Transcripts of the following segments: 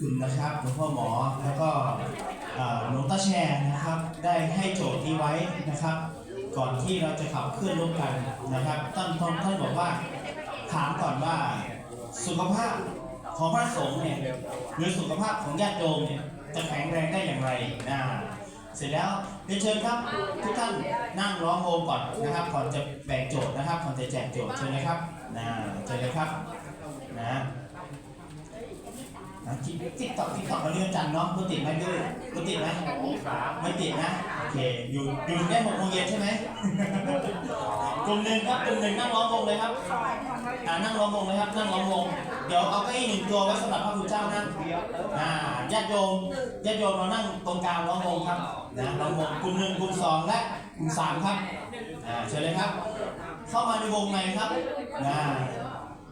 คุณนะครับหลวงพ่อหมอแล้วก็หลวงตาแชร์นะครับ ได้ให้โจทย์นี้ไว้นะครับ ก่อนที่เราจะขับเคลื่อนร่วมกันนะครับท่านท่านท่านบอกว่าถามก่อนว่าสุขภาพของพระสงฆ์เนี่ยหรือสุขภาพของญาติโยมเนี่ยจะแข็งแรงได้อย่างไรนะเสร็จแล้วเรียนเชิญครับทุกท่านนั่งร้องโฮมก่อนนะครับ ก่อนจะแบ่งโจทย์นะครับก่อนจะแจกโจทย์เชิญเลยครับนะเชิญเลยครับนะ นะติ๊กติ๊กตอกติ๊กตอกเราเรียนจันทร์เนาะกูติดไหมด้วยกูติดไหมไม่ติดนะโอเคอยู่อยู่ได้หกโมงเย็นใช่ไหมกลุ่มหนึ่งครับกลุ่มหนึ่งนั่งล้อมวงเลยครับอ่านั่งล้อมวงเลยครับนั่งล้อมวงเดี๋ยวเอาเก้าอี้หนึ่งตัวไว้สำหรับพระคุณเจ้านั่งอ่าญาติโยมญาติโยมเรานั่งตรงกลางล้อมวงครับนะล้อมวงกลุ่มหนึ่งกลุ่มสองและกลุ่มสามครับอ่าเชิญเลยครับ เข้ามาในวงในครับนะ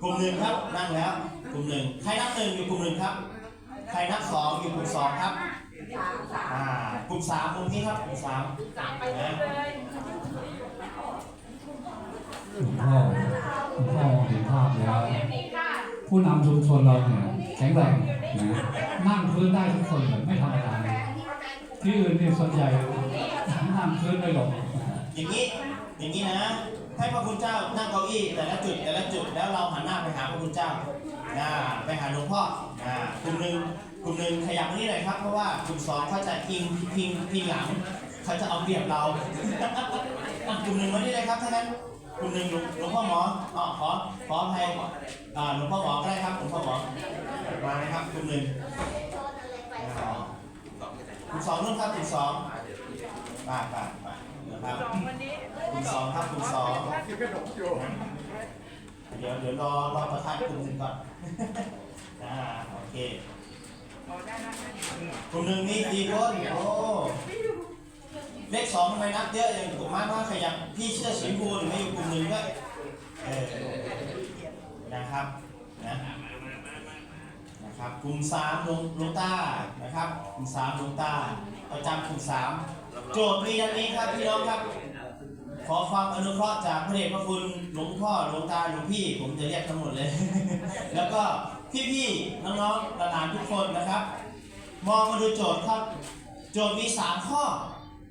กลุ่มหนึ่งครับนั่งแล้ว กลุ่มหนึ่งใครนับหนึ่งอยู่กลุ่มหนึ่งครับ ใครนับสองอยู่กลุ่มสองครับอ่ากลุ่มสามกลุ่มนี้ครับกลุ่มสามนะหลวงพ่อหลวงพ่อเห็นภาพแล้ว ผู้นำชุมชนเราเนี่ยแข็งแรงนะนั่งพื้นได้ทุกคนเลยไม่ธรรมดาเลยที่อื่นเนี่ยส่วนใหญ่นั่งพื้นไม่หลงอย่างนี้อย่างนี้นะให้พระคุณเจ้านั่งเก้าอี้แต่ละจุดแต่ละจุดแล้วเราหันหน้าไปหาพระคุณเจ้าอ่าไปหาหลวงพ่ออ่ากลุ่มหนึ่งก ลุ่มหนึ่งขยับมานี่หน่อยครับ เพราะว่ากลุ่มสองเขาจะพิงพิงพิงหลังเขาจะเอาเปรียบเราอะกลุ่มหนึ่งมานี่เลยครับท่านั้นกลุ่มหนึ่งหลวงหลวงพ่อหมออ๋อขอขออภัยอ่าหลวงพ่อหมอก็ได้ครับหลวงพ่อหมอมาเลยครับกลุ่มหนึ่งอ่ากลุ่มสองนู่นครับกลุ่มสองไปไปไปนะครับกลุ่มสองครับกลุ่มสองเดี๋ยวเดี๋ยวรอรอประธานกลุ่มหนึ่งก่อน อ่าโอเค กลุ่มหนึ่งมีกี่คนโอ้เลขสองทำไมนับเยอะอย่างผมมาว่าขยับพี่เชื่อสีชมพูหรือไม่อยู่กลุ่มหนึ่งด้วยเออนะครับนะนะครับกลุ่มสามลงลงตานะครับกลุ่มสามลงตาประจำกลุ่มสามโจทย์มีดังนี้ครับพี่น้องครับ ขอความอนุเคราะห์จากพระเดชพระคุณหลวงพ่อหลวงตาหลวงพี่ ผมจะเรียกทั้งหมดเลย แล้วก็ พี่ๆน้องๆหลานๆทุกคนนะครับ มองมาดูโจทย์ครับ โจทย์มีสามข้อ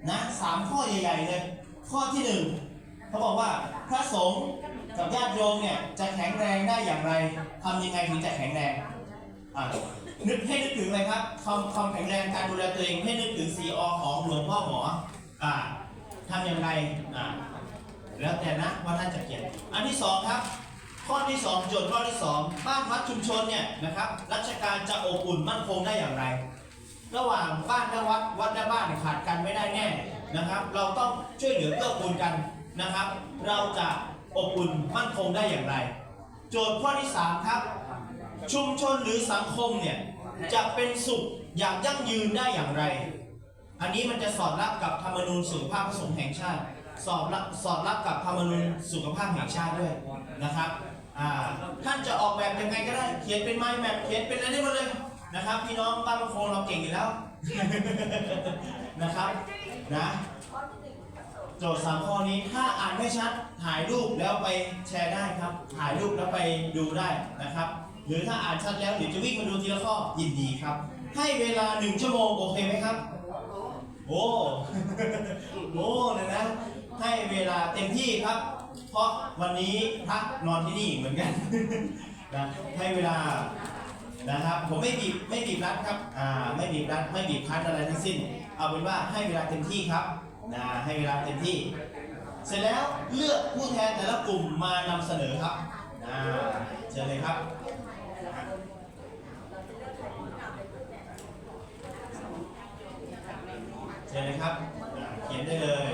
นะสามข้อใหญ่ๆเลย ข้อที่หนึ่งเขาบอกว่าพระสงฆ์กับญาติโยมเนี่ยจะแข็งแรงได้อย่างไรทำยังไงถึงจะแข็งแรงอะนึกให้นึกถึงอะไรครับความความแข็งแรงการดูแลตัวเองให้นึกถึงสีอของหลวงพ่อหมออ่าทำอย่างไรอ่าแล้วแต่นะว่าท่านจะเขียนอันที่สองครับ ข้อที่สองโจทย์ข้อที่สองบ้านวัดชุมชนเนี่ยนะครับราชการจะอบอุ่นมั่นคงได้อย่างไร ระหว่างบ้านและวัดวัดและบ้านขาดกันไม่ได้แน่นะครับ เราต้องช่วยเหลือเกื้อกูลกันนะครับ เราจะอบอุ่นมั่นคงได้อย่างไร โจทย์ข้อที่สามครับ ชุมชนหรือสังคมเนี่ยจะเป็นสุขอย่างยั่งยืนได้อย่างไร อันนี้มันจะสอดรับกับธรรมนูญสุขภาพพระสงแห่งชาติ สอดรับสอดรับกับธรรมนูญสุขภาพแห่งชาติด้วยนะครับ อ่าท่านจะออกแบบยังไงก็ได้ เขียนเป็นไม้แมปเขียนเป็นอะไรได้หมดเลยนะครับ พี่น้องบ้านมะโคงเราเก่งอยู่แล้ว นะครับนะ โจทย์สามข้อนี้ถ้าอ่านไม่ชัดถ่ายรูปแล้วไปแชร์ได้ครับ ถ่ายรูปแล้วไปดูได้นะครับ หรือถ้าอ่านชัดแล้วเดี๋ยวจะวิ่งมาดูทีละข้อยินดีครับ ให้เวลาหนึ่งชั่วโมงโอเคไหมครับ โอ้โอ้นะนะให้เวลาเต็มที่ครับ ราะวันนี้พักนอนที่นี่เหมือนกันนะให้เวลานะครับ ผมไม่บีบไม่บีบรัดครับอ่าไม่บีบรัดไม่บีบคั้นอะไรทั้งสิ้น เอาเป็นว่าให้เวลาเต็มที่ครับนะให้เวลาเต็มที่ เสร็จแล้วเลือกผู้แทนแต่ละกลุ่มมานำเสนอครับอ่าเชิญเลยครับเชิญเลยครับ เขียนได้เลย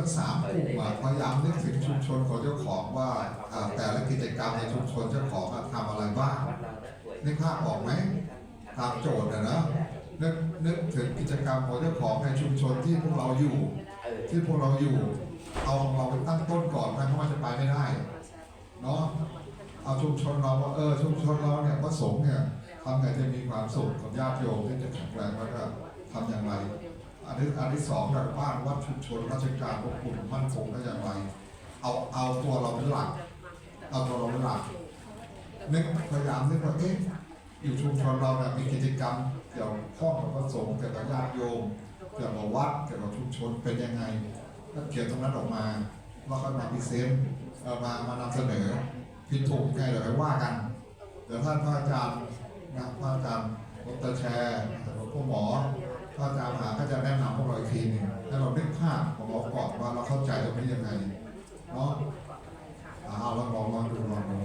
ทั้งสามกลุ่มพยายามนึกถึงชุมชนของเจ้าของว่าแต่ละกิจกรรมในชุมชนเจ้าของอะทำอะไรบ้างนึกภาพออกไหมตามโจทย์นะนะนึกนึกถึงกิจกรรมของเจ้าของในชุมชนที่พวกเราอยู่ ที่พวกเราอยู่ เอาเราไปตั้งต้นก่อนนะเพราะว่าจะไปไม่ได้เนาะเอาชุมชนเราว่าเออชุมชนเราเนี่ยประสงค์เนี่ยทำไงจะมีความสุขกับญาติโยมที่จะแข็งแรงแล้วก็ทำอย่างไร อันนี้อันที่สองดังบ้านวัดชุมชนราชการพวกคุณมั่นคงได้อย่างไร เอาเอาตัวเราเป็นหลัก เอาตัวเราเป็นหลักนึกพยายามนึกว่าเอ๊ะอยู่ชุมชนเราเนี่ยมีกิจกรรมเกี่ยวข้องกับพระสงฆ์เกี่ยวกับญาติโยมเกี่ยวกับวัดเกี่ยวกับชุมชนเป็นยังไงก็เขียนตรงนั้นออกมาว่าก็มาพิเศษมามานำเสนอผิดถูกไงเดี๋ยวไปว่ากันเดี๋ยวท่านพระอาจารย์นะพระอาจารย์ดรแชร์หลวงพ่อหมอ ระอาจารย์มหาก็จะแนะนำพวกเราอีกทีหนึ่งให้เรานึกภาพของเราก่อนว่าเราเข้าใจตรงนี้ยังไงเนาะเอาลองลองลองดูลองดู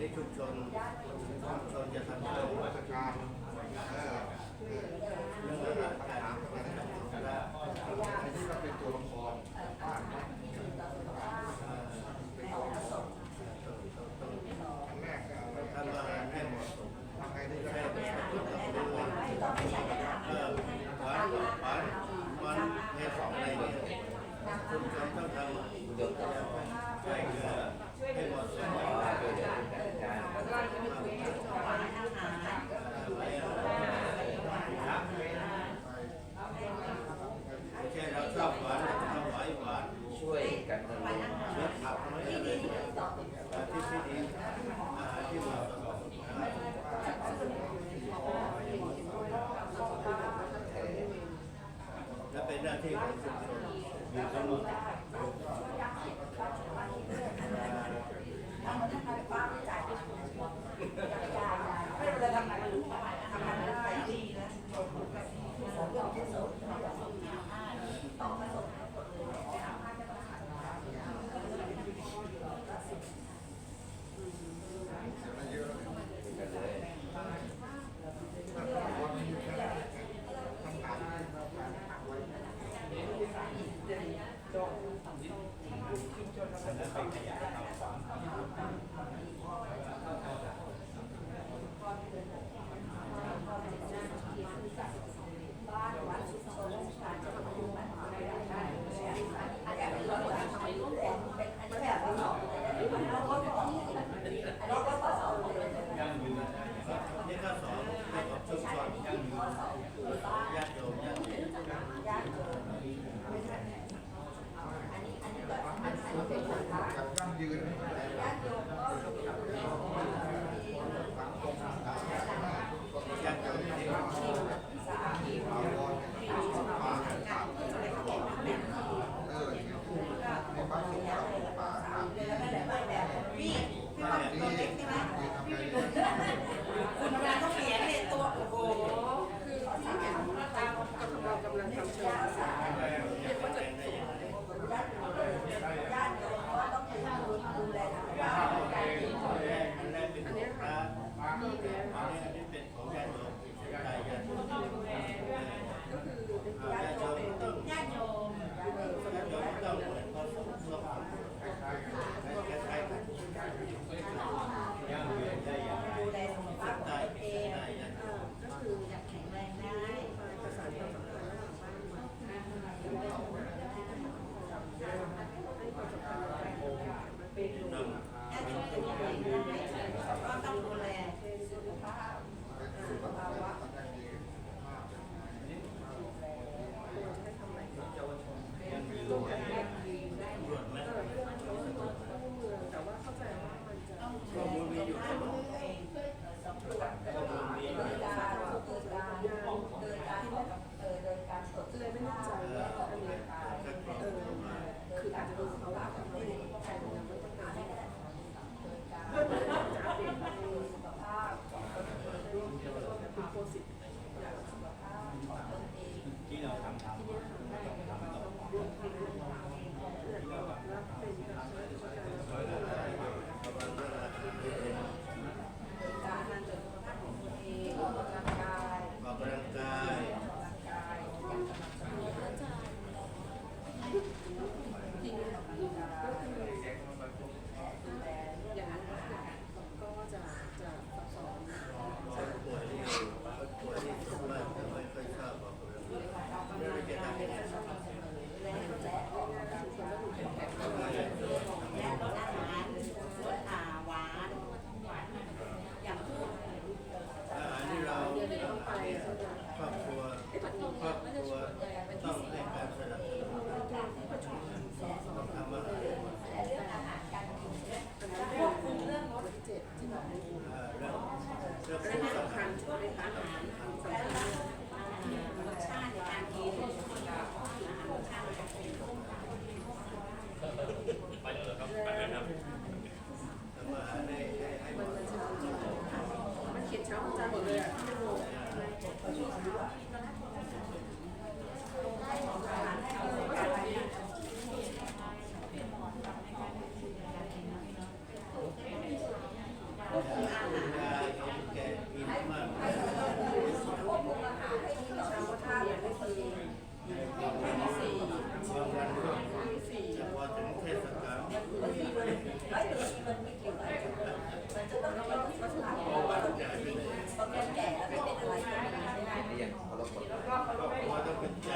ที่ชุมชนชุมชนจะทำเรื่องราชการเรื่องราชการและอันนี้ก็เป็นตัวละครบ้านเป็นตัวละครแม่ก็ท่านว่าให้หมาะสรทำไงได้แค่เป็ตัวละคหวานหวานมันในสองในนี้ชุมชนต้งทำใช่เลให้หมาะสม lot of youth we อย่างเขารพกฎหมาย ว่าต้องเป็นใจ